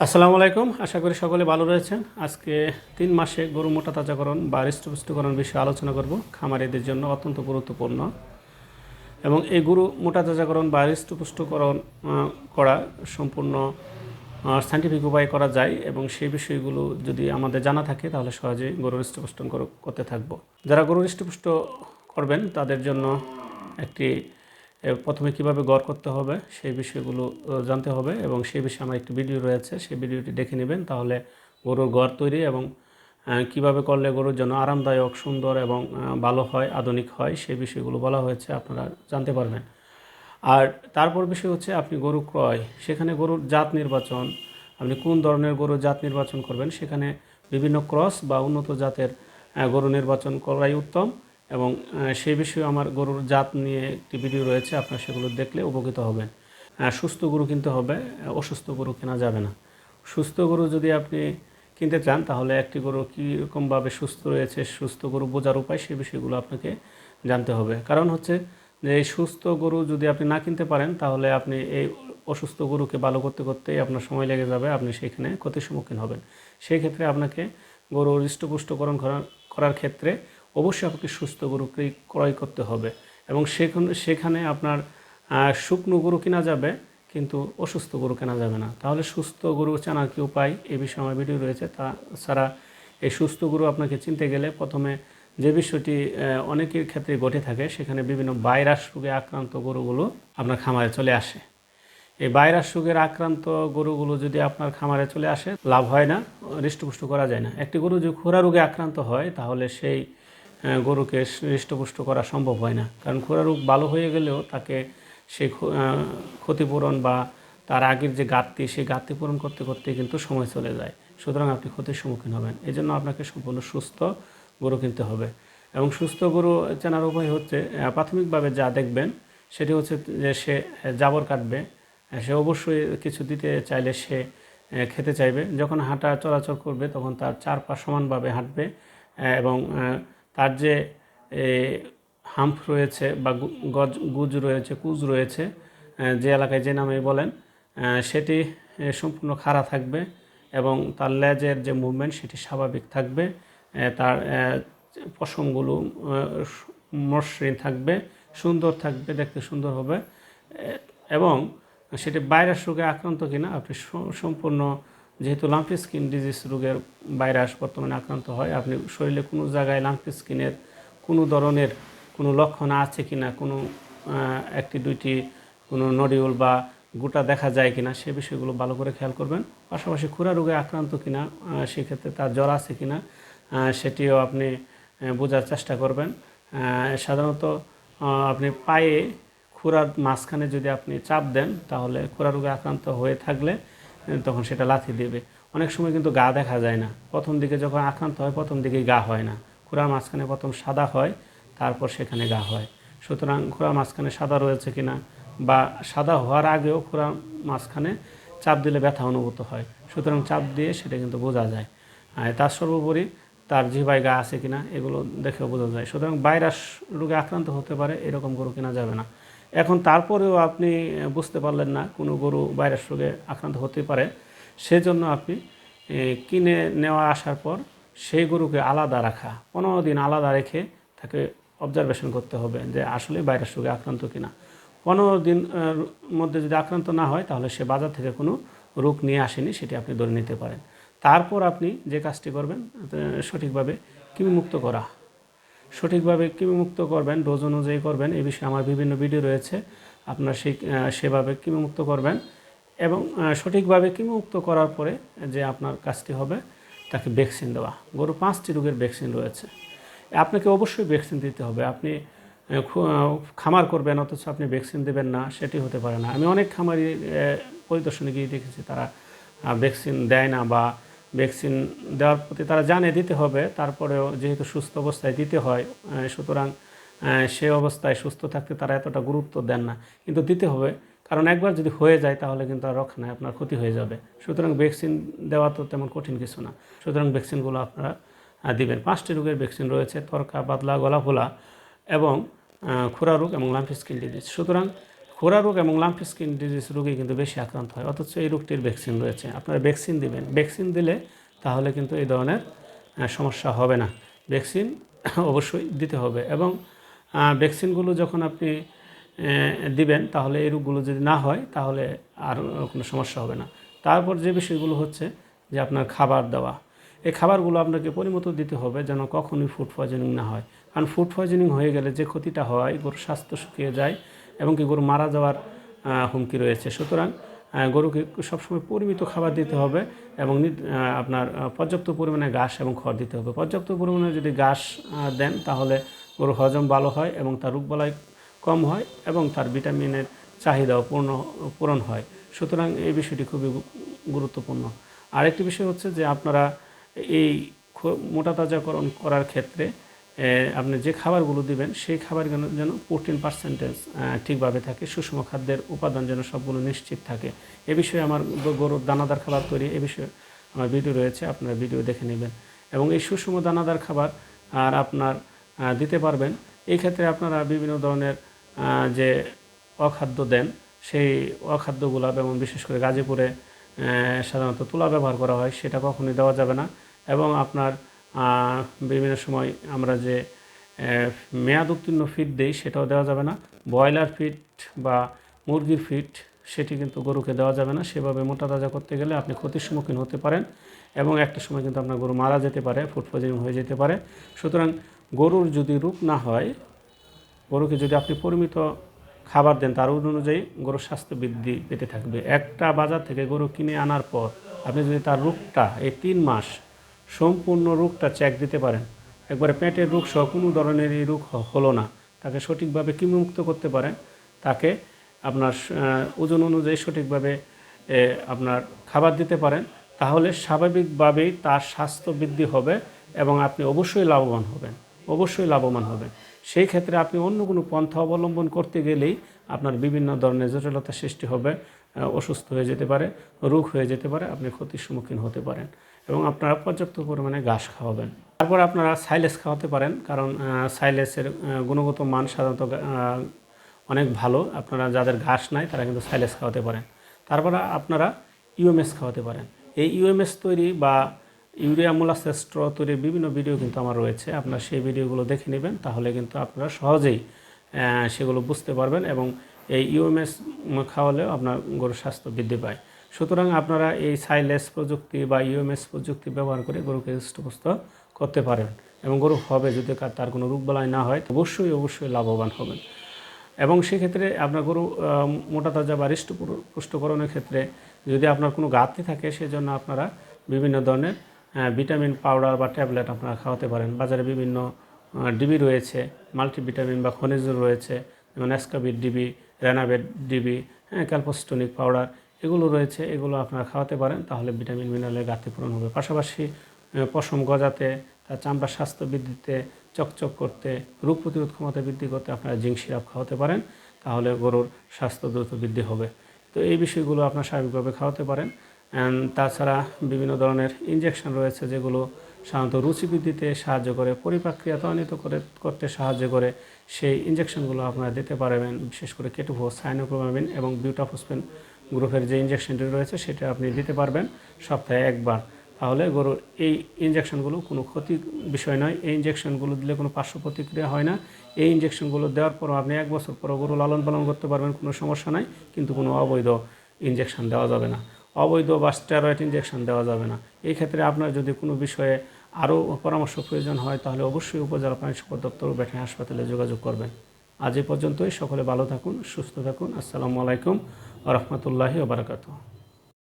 আসসালামু আলাইকুম। আশা করি সকলে ভালো রয়েছেন। আজকে তিন মাসে গরু মোটা তাজাকরণ বা হৃষ্টপুষ্টকরণ বিষয়ে আলোচনা করব। খামারিদের জন্য অত্যন্ত গুরুত্বপূর্ণ। এবং এই গরু মোটা তাজাকরণ বা হৃষ্টপুষ্টকরণ করা সম্পূর্ণ সাইন্টিফিক উপায় করা যায় এবং সেই বিষয়গুলো যদি আমাদের জানা থাকে, তাহলে সহজেই গরুর হৃষ্টপুষ্ট করতে থাকব। যারা গরুর হৃষ্টপুষ্ট করবেন, তাদের জন্য একটি প্রথমে কীভাবে গড় করতে হবে, সেই বিষয়গুলো জানতে হবে এবং সেই বিষয়ে আমার একটি ভিডিও রয়েছে, সেই ভিডিওটি দেখে নেবেন। তাহলে গরুর গড় তৈরি এবং কীভাবে করলে গরুর জন্য আরামদায়ক, সুন্দর এবং ভালো হয়, আধুনিক হয়, সেই বিষয়গুলো বলা হয়েছে, আপনারা জানতে পারবেন। আর তারপর বিষয় হচ্ছে আপনি গরু ক্রয়, সেখানে গরুর জাত নির্বাচন, আপনি কোন ধরনের গরুর জাত নির্বাচন করবেন, সেখানে বিভিন্ন ক্রস বা উন্নত জাতের গরু নির্বাচন করাই উত্তম। এবং সেই বিষয়ে আমার গরুর জাত নিয়ে একটি ভিডিও রয়েছে, আপনারা সেগুলো দেখলে উপকৃত হবেন। সুস্থ গরু কিনতে হবে, অসুস্থ গরু কেনা যাবে না। সুস্থ গরু যদি আপনি কিনতে চান, তাহলে একটি গরু কীরকমভাবে সুস্থ রয়েছে, সুস্থ গরু বোঝার উপায় সেই বিষয়গুলো আপনাকে জানতে হবে। কারণ হচ্ছে যে, এই সুস্থ গরু যদি আপনি না কিনতে পারেন, তাহলে আপনি এই অসুস্থ গরুকে ভালো করতে করতেই আপনার সময় লেগে যাবে, আপনি সেখানে ক্ষতির সম্মুখীন হবেন। সেই ক্ষেত্রে আপনাকে গরু হৃষ্টপুষ্টকরণ করার ক্ষেত্রে অবশ্যই আপনাকে সুস্থ গরুকে ক্রয় করতে হবে। এবং সেখানে সেখানে আপনার শুকনো গরু কেনা যাবে, কিন্তু অসুস্থ গরু কেনা যাবে না। তাহলে সুস্থ গরু চেনার কি উপায়? এই বিষয়ে আমার ভিডিও রয়েছে। তাছাড়া এই সুস্থ গরু আপনাকে চিনতে গেলে প্রথমে যে বিষয়টি অনেকের ক্ষেত্রে ঘটে থাকে, সেখানে বিভিন্ন ভাইরাস রোগে আক্রান্ত গরুগুলো আপনার খামারে চলে আসে। এই ভাইরাস রোগের আক্রান্ত গরুগুলো যদি আপনার খামারে চলে আসে, লাভ হয় না, হৃষ্টপুষ্ট করা যায় না। একটি গরু যদি খোরা রোগে আক্রান্ত হয়, তাহলে সেই গরুকে হৃষ্টপুষ্ট করা সম্ভব হয় না। কারণ খোরা রোগ ভালো হয়ে গেলেও তাকে সে ক্ষতিপূরণ বা তার আগের যে ঘাটতি, সেই ঘাটতি পূরণ করতে করতে কিন্তু সময় চলে যায়। সুতরাং আপনি ক্ষতির সম্মুখীন হবেন। এই জন্য আপনাকে সম্পূর্ণ সুস্থ গরু কিনতে হবে। এবং সুস্থ গরু চেনার উপায় হচ্ছে প্রাথমিকভাবে যা দেখবেন, সেটি হচ্ছে যে সে জাবর কাটবে। সে অবশ্যই কিছু দিতে চাইলে সে খেতে চাইবে। যখন হাঁটা চলাচল করবে, তখন তার চার পা সমানভাবে হাঁটবে এবং তার যে হাম্প রয়েছে বা গজ, গুজ রয়েছে, কুজ রয়েছে যে এলাকায় যে নামে বলেন সেটি সম্পূর্ণ খাড়া থাকবে এবং তার লেজের যে মুভমেন্ট সেটি স্বাভাবিক থাকবে। তার পশমগুলো মসৃণ থাকবে, সুন্দর থাকবে, দেখতে সুন্দর হবে। এবং সেটি ভাইরাস রোগে আক্রান্ত কিনা, আপনি সম্পূর্ণ যেহেতু লাম্পি স্কিন ডিজিজ রোগের ভাইরাস বর্তমানে আক্রান্ত হয় আপনি শরীরে কোনো জায়গায় লাম্পি স্কিনের কোনো ধরনের কোনো লক্ষণ আছে কি না কোনো একটি দুইটি কোনো নডিউল বা গোটা দেখা যায় কিনা সে বিষয়গুলো ভালো করে খেয়াল করবেন। পাশাপাশি খুরা রোগে আক্রান্ত কিনা সেক্ষেত্রে তার জ্বর আছে কিনা আহ, সেটিও আপনি বোঝার চেষ্টা করবেন। সাধারণত আপনি পায়ে খুরার মাঝখানে যদি আপনি চাপ দেন তাহলে খুরা রোগে আক্রান্ত হয়ে থাকলে তখন সেটা লাথি দেবে। অনেক সময় কিন্তু গা দেখা যায় না। প্রথম দিকে যখন আক্রান্ত হয়, প্রথম দিকে গা হয় না। খুরার মাঝখানে প্রথম সাদা হয়, তারপর সেখানে গা হয়। সুতরাং খুরার মাঝখানে সাদা রয়েছে কিনা বা সাদা হওয়ার আগেও খুরার মাঝখানে চাপ দিলে ব্যথা অনুভূত হয়। সুতরাং চাপ দিয়ে সেটা কিন্তু বোঝা যায়। আর তার সর্বোপরি তার জিভায় গা আছে কিনা, এগুলো দেখেও বোঝা যায়। সুতরাং ভাইরাস রোগে আক্রান্ত হতে পারে, এরকম গরু কেনা যাবে না। এখন তারপরেও আপনি বুঝতে পারলেন না কোনো গরু ভাইরাস রোগে আক্রান্ত হতে পারে, সেজন্য আপনি কিনে নেওয়া আসার পর সেই গরুকে আলাদা রাখা, পনেরো দিন আলাদা রেখে তাকে অবজারভেশন করতে হবে যে আসলে ভাইরাস রোগে আক্রান্ত কিনা। পনেরো দিন মধ্যে যদি আক্রান্ত না হয় তাহলে সে বাজার থেকে কোনো রোগ নিয়ে আসেনি, সেটি আপনি ধরে নিতে পারেন। তারপর আপনি যে কাজটি করবেন সঠিকভাবে কৃমিমুক্ত করা। সঠিকভাবে কৃমিমুক্ত করবেন, ডোজ অনুযায়ী করবেন, এ বিষয়ে আমার বিভিন্ন ভিডিও রয়েছে। আপনার সেই সেভাবে কৃমিমুক্ত করবেন এবং সঠিকভাবে কৃমিমুক্ত করার পরে যে আপনার কাজটি হবে, তাকে ভ্যাকসিন দেওয়া। গরু পাঁচটি রোগের ভ্যাকসিন রয়েছে। আপনাকে অবশ্যই ভ্যাকসিন দিতে হবে। আপনি খামার করবেন, অথচ আপনি ভ্যাকসিন দেবেন না, সেটি হতে পারে না। আমি অনেক খামারি পরিদর্শনে গিয়ে দেখেছি তারা ভ্যাকসিন দেয় না বা ভ্যাকসিন দেওয়ার প্রতি তারা জানে দিতে হবে, তারপরেও যেহেতু সুস্থ অবস্থায় দিতে হয় সুতরাং সে অবস্থায় সুস্থ থাকতে তারা এতটা গুরুত্ব দেন না। কিন্তু দিতে হবে, কারণ একবার যদি হয়ে যায় তাহলে কিন্তু আর রক্ষা নাই, আপনার ক্ষতি হয়ে যাবে। সুতরাং ভ্যাকসিন দেওয়া তো তেমন কঠিন কিছু না। সুতরাং ভ্যাকসিনগুলো আপনারা দিবেন। পাঁচটি রোগের ভ্যাকসিন রয়েছে, তরকা পাতলা গলা ফোলা এবং খুরা রোগ এবং লাম্পি স্কিন ডিজিজ। সুতরাং খোরা রোগ এবং লাম্প স্কিন ডিজিজ রোগে কিন্তু বেশি আক্রান্ত হয়। অথচ এই রোগটির ভ্যাকসিন রয়েছে। আপনারা ভ্যাকসিন দিবেন। ভ্যাকসিন দিলে তাহলে কিন্তু এই ধরনের সমস্যা হবে না। ভ্যাকসিন অবশ্যই দিতে হবে এবং ভ্যাকসিনগুলো যখন আপনি দিবেন তাহলে এই রোগগুলো যদি না হয় তাহলে আর কোনো সমস্যা হবে না। তারপর যে বিষয়গুলো হচ্ছে যে আপনার খাবার দেওয়া। এই খাবারগুলো আপনাকে পরিমতো দিতে হবে যেন কখনোই ফুড পয়জনিং না হয়। কারণ ফুড পয়জনিং হয়ে গেলে যে ক্ষতিটা হয়, গরুর স্বাস্থ্য শুকিয়ে যায় এবং কি গরু মারা যাওয়ার হুমকি রয়েছে। সুতরাং গরুকে সবসময় পরিমিত খাবার দিতে হবে এবং আপনার পর্যাপ্ত পরিমাণে ঘাস এবং খড় দিতে হবে। পর্যাপ্ত পরিমাণে যদি ঘাস দেন, তাহলে গরু হজম ভালো হয় এবং তার রোগবালাই কম হয় এবং তার ভিটামিনের চাহিদাও পূর্ণ, পূরণ হয়। সুতরাং এই বিষয়টি খুবই গুরুত্বপূর্ণ। আরেকটি বিষয় হচ্ছে যে আপনারা এই মোটা তাজাকরণ করার ক্ষেত্রে আপনি যে খাবারগুলো দিবেন, সেই খাবার যেন প্রোটিন পার্সেন্টেজ ঠিকভাবে থাকে, সুষম খাদ্যের উপাদান যেন সবগুলো নিশ্চিত থাকে। এ বিষয়ে আমার গরুর দানাদার খাবার তৈরি, এ বিষয়ে আমার ভিডিও রয়েছে, আপনারা ভিডিও দেখে নেবেন। এবং এই সুষম দানাদার খাবার আর আপনার দিতে পারবেন, এই ক্ষেত্রে আপনারা বিভিন্ন ধরনের যে অখাদ্য দেন, সেই অখাদ্যগুলো এবং বিশেষ করে গাজীপুরে সাধারণত তুলা ব্যবহার করা হয়, সেটা কখনোই দেওয়া যাবে না। এবং আপনার বিভিন্ন সময় আমরা যে মেয়াদ উত্তীর্ণ ফিড দেই, সেটাও দেওয়া যাবে না। ব্রয়লার ফিড বা মুরগির ফিড সেটি কিন্তু গরুকে দেওয়া যাবে না। সেভাবে মোটা তাজা করতে গেলে আপনি ক্ষতির সম্মুখীন হতে পারেন এবং একটা সময় কিন্তু আপনার গরু মারা যেতে পারে ফুড পয়জনিং হয়ে যেতে পারে। সুতরাং গরুর যদি রূপ না হয়, গরুকে যদি আপনি পরিমিত খাবার দেন, তার অনুযায়ী গরুর স্বাস্থ্য বৃদ্ধি পেতে থাকবে। একটা বাজার থেকে গরু কিনে আনার পর আপনি যদি তার রোগটা এই তিন মাস সম্পূর্ণ রোগটা চেক দিতে পারেন। একবারে পেটের রোগ সহ কোনো ধরনের এই রোগ হলো না। তাকে সঠিকভাবে কৃমিমুক্ত করতে পারেন। তাকে আপনার ওজন অনুযায়ী সঠিকভাবে আপনার খাবার দিতে পারেন। তাহলে স্বাভাবিকভাবেই তার স্বাস্থ্য বৃদ্ধি হবে এবং আপনি অবশ্যই লাভবান হবেন। অবশ্যই লাভবান হবেন। সেই ক্ষেত্রে আপনি অন্য কোনো পন্থা অবলম্বন করতে গেলেই আপনার বিভিন্ন ধরনের জটিলতা সৃষ্টি হবে। অসুস্থ হয়ে যেতে পারে, রোগ হয়ে যেতে পারে, আপনি ক্ষতির সম্মুখীন হতে পারেন। এবং আপনারা পর্যাপ্ত পরিমাণে ঘাস খাওয়াবেন। তারপর আপনারা সাইলেস খাওয়াতে পারেন, কারণ সাইলেসের গুণগত মান সাধারণত অনেক ভালো। আপনারা যাদের ঘাস নাই, তারা কিন্তু সাইলেস খাওয়াতে পারেন। তারপরে আপনারা ইউএমএস খাওয়াতে পারেন। এই ইউএমএস তৈরি বা ইউরিয়া মোলাসেস স্ট্র তৈরির বিভিন্ন ভিডিও কিন্তু আমার রয়েছে। আপনারা সেই ভিডিওগুলো দেখে নেবেন, তাহলে কিন্তু আপনারা সহজেই সেগুলো বুঝতে পারবেন এবং এই ইউএমএস খাওয়ালেও আপনার গরুর স্বাস্থ্য বৃদ্ধি পায়। সুতরাং আপনারা এই সাইলেস প্রযুক্তি বা ইউএমএস প্রযুক্তি ব্যবহার করে গরুকে হৃষ্টপুষ্ট করতে পারেন এবং গরু হবে যদি তার কোনো রোগবালাই না হয়, অবশ্যই অবশ্যই লাভবান হবেন। এবং সেক্ষেত্রে আপনার গরু মোটা তাজা বা হৃষ্ট পুষ্টকরণের ক্ষেত্রে যদি আপনার কোনো ঘাটতি থাকে, সেজন্য আপনারা বিভিন্ন ধরনের ভিটামিন পাউডার বা ট্যাবলেট আপনারা খাওয়াতে পারেন। বাজারে বিভিন্ন ডিবি রয়েছে, মাল্টিভিটামিন বা খনিজ রয়েছে, যেমন অ্যাসকাবিট ডিবি রেনাবেট ডিবি হ্যাঁ ক্যালপোস্টোনিক পাউডার এগুলো রয়েছে, এগুলো আপনারা খাওয়াতে পারেন। তাহলে ভিটামিন মিনারেলের ঘাটতি পূরণ হবে। পাশাপাশি পশম গজাতে, তার চামড়ার স্বাস্থ্য বৃদ্ধিতে, চকচক করতে, রোগ প্রতিরোধ ক্ষমতা বৃদ্ধি করতে আপনারা জিঙ্ক সিরাপ খাওয়াতে পারেন। তাহলে গরুর স্বাস্থ্য দ্রুত বৃদ্ধি হবে। তো এই বিষয়গুলো আপনার স্বাভাবিকভাবে খাওয়াতে পারেন। তাছাড়া বিভিন্ন ধরনের ইঞ্জেকশন রয়েছে, যেগুলো সাধারণত রুচি বৃদ্ধিতে সাহায্য করে পরিপাক্রিয়া ত্বরান্বিত করে, করতে সাহায্য করে। সেই ইঞ্জেকশনগুলো আপনারা দিতে পারবেন, বিশেষ করে কেটুভো সাইনোক্রোমামিন এবং বিউটাফোসফেন। গ্রুপের যে ইনজেকশনটি রয়েছে, সেটা আপনি দিতে পারবেন সপ্তাহে একবার। তাহলে গরুর এই ইনজেকশনগুলো কোনো ক্ষতি বিষয় নয়। এই ইনজেকশনগুলো দিলে কোনো পার্শ্ব প্রতিক্রিয়া হয় না। এই ইনজেকশনগুলো দেওয়ার পরও আপনি এক বছর পর গরু লালন পালন করতে পারবেন, কোনো সমস্যা নাই। কিন্তু কোনো অবৈধ ইনজেকশন দেওয়া যাবে না। অবৈধ বা স্টেরয়েড ইনজেকশন দেওয়া যাবে না। এই ক্ষেত্রে আপনার যদি কোনো বিষয়ে আরও পরামর্শ প্রয়োজন হয়, তাহলে অবশ্যই উপজেলা প্রাণী সম্পদ দপ্তর ভেটেরিনারি হাসপাতালে যোগাযোগ করবেন। আজ এই পর্যন্তই। সকলে ভালো থাকুন, সুস্থ থাকুন। আসসালামু আলাইকুম। রহমতুল্লাহি ওবরাকাতু